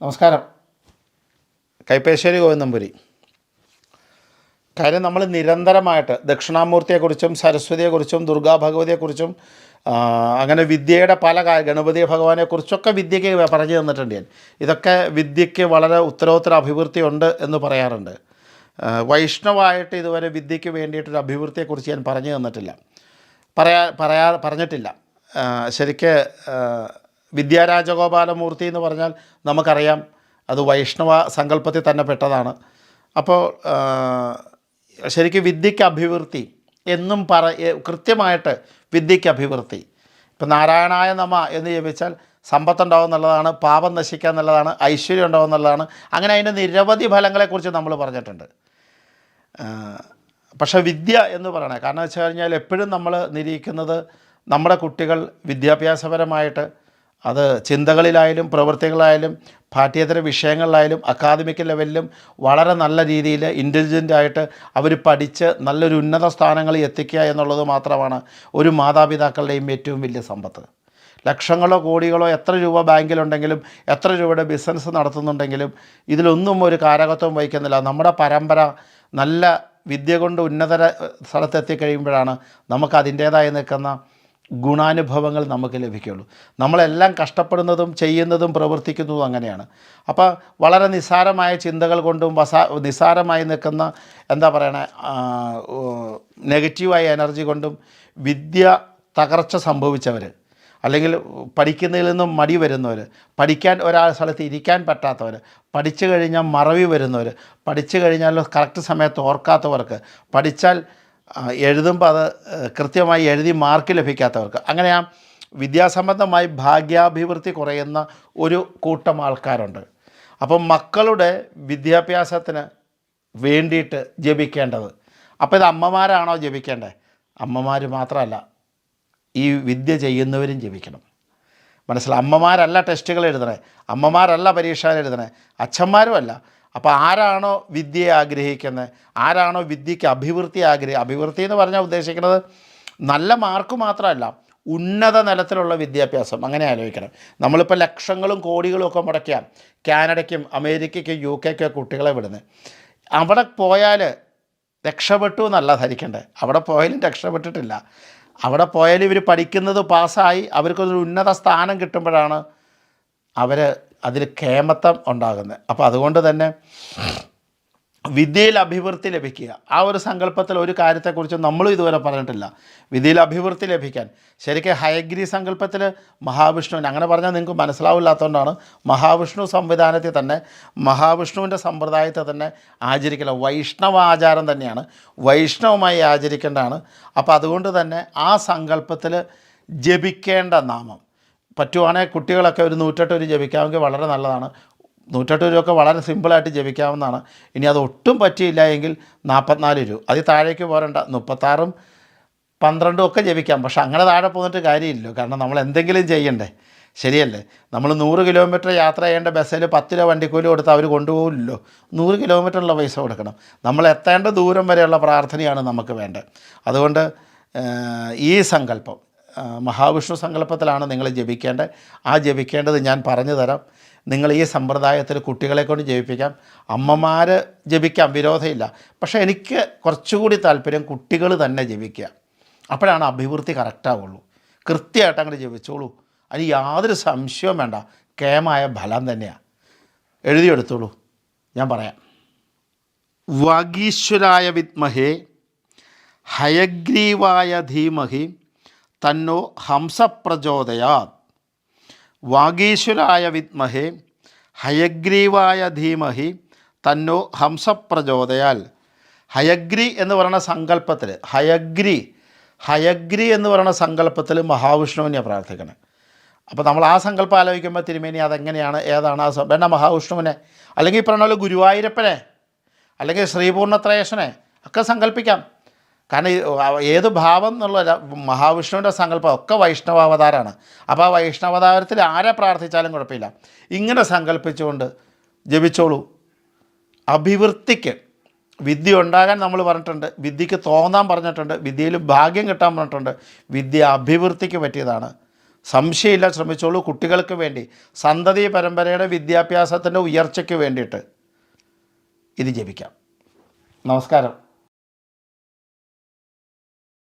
നമസ്കാരം. കൈപ്പേശ്ശേരി ഗോവിന്ദമ്പുരി കാര്യം നമ്മൾ നിരന്തരമായിട്ട് ദക്ഷിണാമൂർത്തിയെക്കുറിച്ചും സരസ്വതിയെക്കുറിച്ചും ദുർഗാഭഗവതിയെക്കുറിച്ചും അങ്ങനെ വിദ്യയുടെ പല ഗണപതി ഭഗവാനെക്കുറിച്ചൊക്കെ വിദ്യയ്ക്ക് പറഞ്ഞു തന്നിട്ടുണ്ട് ഞാൻ. ഇതൊക്കെ വിദ്യയ്ക്ക് വളരെ ഉത്തരോത്തര അഭിവൃദ്ധി ഉണ്ട് എന്ന് പറയാറുണ്ട്. വൈഷ്ണവായിട്ട് ഇതുവരെ വിദ്യയ്ക്ക് വേണ്ടിയിട്ടൊരു അഭിവൃദ്ധിയെക്കുറിച്ച് ഞാൻ പറഞ്ഞു തന്നിട്ടില്ല. പറയാ പറയാ പറഞ്ഞിട്ടില്ല. ശരിക്ക് വിദ്യാരാജഗോപാലമൂർത്തി എന്ന് പറഞ്ഞാൽ നമുക്കറിയാം അത് വൈഷ്ണവ സങ്കല്പത്തിൽ തന്നെ പെട്ടതാണ്. അപ്പോൾ ശരിക്കും വിദ്യയ്ക്ക് അഭിവൃദ്ധി എന്നും പറ കൃത്യമായിട്ട് വിദ്യയ്ക്ക് അഭിവൃദ്ധി. ഇപ്പം നാരായണായ നമ എന്ന് ജപിച്ചാൽ സമ്പത്തുണ്ടാവും എന്നുള്ളതാണ് പാപം നശിക്കുക എന്നുള്ളതാണ് ഐശ്വര്യം ഉണ്ടാവും എന്നുള്ളതാണ്. അങ്ങനെ അതിന്റെ നിരവധി ഫലങ്ങളെക്കുറിച്ച് നമ്മൾ പറഞ്ഞിട്ടുണ്ട്. പക്ഷേ വിദ്യ എന്ന് പറയണേ കാരണം വെച്ച് കഴിഞ്ഞാൽ എപ്പോഴും നമ്മൾ നിരീക്കുന്നത് നമ്മുടെ കുട്ടികൾ വിദ്യാഭ്യാസപരമായിട്ട് അത് ചിന്തകളിലായാലും പ്രവൃത്തികളായാലും പാഠ്യേതര വിഷയങ്ങളിലായാലും അക്കാദമിക് ലെവലിലും വളരെ നല്ല രീതിയിൽ ഇന്റലിജന്റ് ആയിട്ട് അവർ പഠിച്ച് നല്ലൊരു ഉന്നത സ്ഥാനങ്ങളിൽ എത്തിക്കുക എന്നുള്ളത് മാത്രമാണ് ഒരു മാതാപിതാക്കളുടെയും ഏറ്റവും വലിയ സമ്പത്ത്. ലക്ഷങ്ങളോ കോടികളോ എത്ര രൂപ ബാങ്കിലുണ്ടെങ്കിലും എത്ര രൂപയുടെ ബിസിനസ് നടത്തുന്നുണ്ടെങ്കിലും ഇതിലൊന്നും ഒരു കാരകത്വം വഹിക്കുന്നില്ല. നമ്മുടെ പരമ്പര നല്ല വിദ്യ കൊണ്ട് ഉന്നതര സ്ഥലത്തെത്തിക്കഴിയുമ്പോഴാണ് നമുക്ക് അതിന്റേതായി നിൽക്കുന്ന ഗുണാനുഭവങ്ങൾ നമുക്ക് ലഭിക്കുള്ളൂ. നമ്മളെല്ലാം കഷ്ടപ്പെടുന്നതും ചെയ്യുന്നതും പ്രവർത്തിക്കുന്നതും അങ്ങനെയാണ്. അപ്പോൾ വളരെ നിസ്സാരമായ ചിന്തകൾ കൊണ്ടും വസാ നിസ്സാരമായി നിൽക്കുന്ന എന്താ പറയണേ നെഗറ്റീവായ എനർജി കൊണ്ടും വിദ്യ തകർച്ച സംഭവിച്ചവർ അല്ലെങ്കിൽ പഠിക്കുന്നതിൽ നിന്നും മടി വരുന്നവർ പഠിക്കാൻ ഒരാൾ സ്ഥലത്ത് ഇരിക്കാൻ പറ്റാത്തവർ പഠിച്ചു കഴിഞ്ഞാൽ മറവി വരുന്നവർ പഠിച്ചു കഴിഞ്ഞാൽ കറക്റ്റ് സമയത്ത് ഓർക്കാത്തവർക്ക് പഠിച്ചാൽ എഴുതുമ്പോൾ അത് കൃത്യമായി എഴുതി മാർക്ക് ലഭിക്കാത്തവർക്ക്. അങ്ങനെ ആ വിദ്യാസംബന്ധമായി ഭാഗ്യാഭിവൃദ്ധി കുറയുന്ന ഒരു കൂട്ടം ആൾക്കാരുണ്ട്. അപ്പം മക്കളുടെ വിദ്യാഭ്യാസത്തിന് വേണ്ടിയിട്ട് ജപിക്കേണ്ടത്. അപ്പോൾ ഇത് അമ്മമാരാണോ ജപിക്കേണ്ടത് അമ്മമാർ മാത്രമല്ല ഈ വിദ്യ ചെയ്യുന്നവരും ജപിക്കണം. മനസ്സിലായി അമ്മമാരല്ല ടെസ്റ്റുകൾ എഴുതണേ അമ്മമാരല്ല പരീക്ഷകൾ എഴുതണേ അച്ഛന്മാരുമല്ല അപ്പോൾ ആരാണോ വിദ്യയെ ആഗ്രഹിക്കുന്നത് ആരാണോ വിദ്യയ്ക്ക് അഭിവൃദ്ധി ആഗ്രഹി അഭിവൃദ്ധി എന്ന് പറഞ്ഞാൽ ഉദ്ദേശിക്കുന്നത് നല്ല മാർക്ക് മാത്രമല്ല ഉന്നത നിലത്തിലുള്ള വിദ്യാഭ്യാസം. അങ്ങനെ ആലോചിക്കണം. നമ്മളിപ്പോൾ ലക്ഷങ്ങളും കോടികളും ഒക്കെ മുടക്കിയാൽ കാനഡയ്ക്കും അമേരിക്കയ്ക്കും യു കെക്കും കുട്ടികളെ വിടുന്നത് അവിടെ പോയാൽ രക്ഷപ്പെട്ടു എന്നല്ല ധരിക്കേണ്ടത് അവിടെ പോയാലും രക്ഷപ്പെട്ടിട്ടില്ല. അവിടെ പോയാലും ഇവർ പഠിക്കുന്നത് പാസ്സായി അവർക്കൊരു ഉന്നത സ്ഥാനം കിട്ടുമ്പോഴാണ് അവർ അതിൽ കേമത്വം ഉണ്ടാകുന്നത്. അപ്പോൾ അതുകൊണ്ട് തന്നെ വിദ്യയിൽ അഭിവൃദ്ധി ലഭിക്കുക. ആ ഒരു സങ്കല്പത്തിൽ ഒരു കാര്യത്തെക്കുറിച്ച് നമ്മളും ഇതുവരെ പറഞ്ഞിട്ടില്ല. വിദ്യയിൽ അഭിവൃദ്ധി ലഭിക്കാൻ. ശരിക്കും ഹയഗ്രി സങ്കല്പത്തിൽ മഹാവിഷ്ണുവിന് അങ്ങനെ പറഞ്ഞാൽ നിങ്ങൾക്ക് മനസ്സിലാവില്ലാത്തതുകൊണ്ടാണ് മഹാവിഷ്ണു സംവിധാനത്തിൽ തന്നെ മഹാവിഷ്ണുവിന്റെ സമ്പ്രദായത്തെ തന്നെ ആചരിക്കില്ല വൈഷ്ണവ ആചാരം തന്നെയാണ്. വൈഷ്ണവമായി ആചരിക്കേണ്ടതാണ്. അപ്പോൾ അതുകൊണ്ട് തന്നെ ആ സങ്കല്പത്തിൽ ജപിക്കേണ്ട നാമം. പറ്റുവാണെങ്കിൽ കുട്ടികളൊക്കെ ഒരു നൂറ്റെട്ട് ഒരു ജപിക്കാമെങ്കിൽ വളരെ നല്ലതാണ്. നൂറ്റെട്ട് രൂപയൊക്കെ വളരെ സിമ്പിളായിട്ട് ജപിക്കാവുന്നതാണ്. ഇനി അത് ഒട്ടും പറ്റിയില്ല എങ്കിൽ നാൽപ്പത്തിനാല് രൂപ. അതിൽ താഴേക്ക് പോരണ്ട. മുപ്പത്താറും പന്ത്രണ്ടും ഒക്കെ ജപിക്കാം. പക്ഷേ അങ്ങനെ താഴെ പോന്നിട്ട് കാര്യമില്ലല്ലോ. കാരണം നമ്മൾ എന്തെങ്കിലും ചെയ്യണ്ടേ. ശരിയല്ലേ? നമ്മൾ നൂറ് കിലോമീറ്റർ യാത്ര ചെയ്യേണ്ട ബസ്സിൽ പത്ത് രൂപ വണ്ടിക്കൂലി കൊടുത്ത് അവർ കൊണ്ടുപോകില്ലല്ലോ. നൂറ് കിലോമീറ്ററുള്ള പൈസ കൊടുക്കണം. നമ്മൾ എത്തേണ്ട ദൂരം വരെയുള്ള പ്രാർത്ഥനയാണ് നമുക്ക് വേണ്ടത്. അതുകൊണ്ട് ഈ സങ്കല്പം. മഹാവിഷ്ണു സങ്കല്പത്തിലാണ് നിങ്ങൾ ജപിക്കേണ്ടത്. ആ ജപിക്കേണ്ടത് ഞാൻ പറഞ്ഞു തരാം. നിങ്ങൾ ഈ സമ്പ്രദായത്തിൽ കുട്ടികളെ കൊണ്ട് ജപിപ്പിക്കാം. അമ്മമാർ ജപിക്കാം വിരോധമില്ല. പക്ഷേ എനിക്ക് കുറച്ചുകൂടി താല്പര്യം കുട്ടികൾ തന്നെ ജപിക്കുക. അപ്പോഴാണ് അഭിവൃദ്ധി കറക്റ്റാവുള്ളൂ. കൃത്യമായിട്ട് അങ്ങോട്ട് ജപിച്ചോളൂ. അതിന് യാതൊരു സംശയവും വേണ്ട. കേമായ ഫലം തന്നെയാണ് എഴുതിയെടുത്തോളൂ. ഞാൻ പറയാം. വാഗീശ്വരായ വിദ്മഹേ ഹയഗ്രീവായ ധീമഹി തന്നോ ഹംസപ്രചോദയാത്. വാഗീശ്വരായ വിദ്മഹേ ഹയഗ്രീവായ ധീമഹി തന്നോ ഹംസപ്രചോദയാൽ. ഹയഗ്രി എന്ന് പറയുന്ന സങ്കല്പത്തിൽ ഹയഗ്രി ഹയഗ്രി എന്ന് പറയുന്ന സങ്കല്പത്തിൽ മഹാവിഷ്ണുവിനെ പ്രാർത്ഥിക്കണം. അപ്പോൾ നമ്മൾ ആ സങ്കല്പം ആലോചിക്കുമ്പോൾ തിരുമേനി അതെങ്ങനെയാണ് ഏതാണ് ആ വേണ്ട മഹാവിഷ്ണുവിനെ അല്ലെങ്കിൽ ഈ ഗുരുവായൂരപ്പനെ അല്ലെങ്കിൽ ശ്രീപൂർണത്രയേശനെ ഒക്കെ സങ്കല്പിക്കാം. കാരണം ഏത് ഭാവം എന്നുള്ള മഹാവിഷ്ണുവിന്റെ സങ്കല്പം ഒക്കെ വൈഷ്ണവാവതാരമാണ് അപ്പോൾ ആ വൈഷ്ണവാവതാരത്തിൽ ആരെ പ്രാർത്ഥിച്ചാലും കുഴപ്പമില്ല. ഇങ്ങനെ സങ്കല്പിച്ചുകൊണ്ട് ജപിച്ചോളൂ. അഭിവൃദ്ധിക്ക് വിദ്യ ഉണ്ടാകാൻ നമ്മൾ പറഞ്ഞിട്ടുണ്ട്. വിദ്യക്ക് തോന്നാൻ പറഞ്ഞിട്ടുണ്ട്. വിദ്യയിൽ ഭാഗ്യം കിട്ടാൻ പറഞ്ഞിട്ടുണ്ട്. വിദ്യ അഭിവൃദ്ധിക്ക് പറ്റിയതാണ്. സംശയമില്ല ശ്രമിച്ചോളൂ. കുട്ടികൾക്ക് വേണ്ടി സന്തതി പരമ്പരയുടെ വിദ്യാഭ്യാസത്തിന്റെ ഉയർച്ചയ്ക്ക് വേണ്ടിയിട്ട് ഇത് ജപിക്കാം. നമസ്കാരം.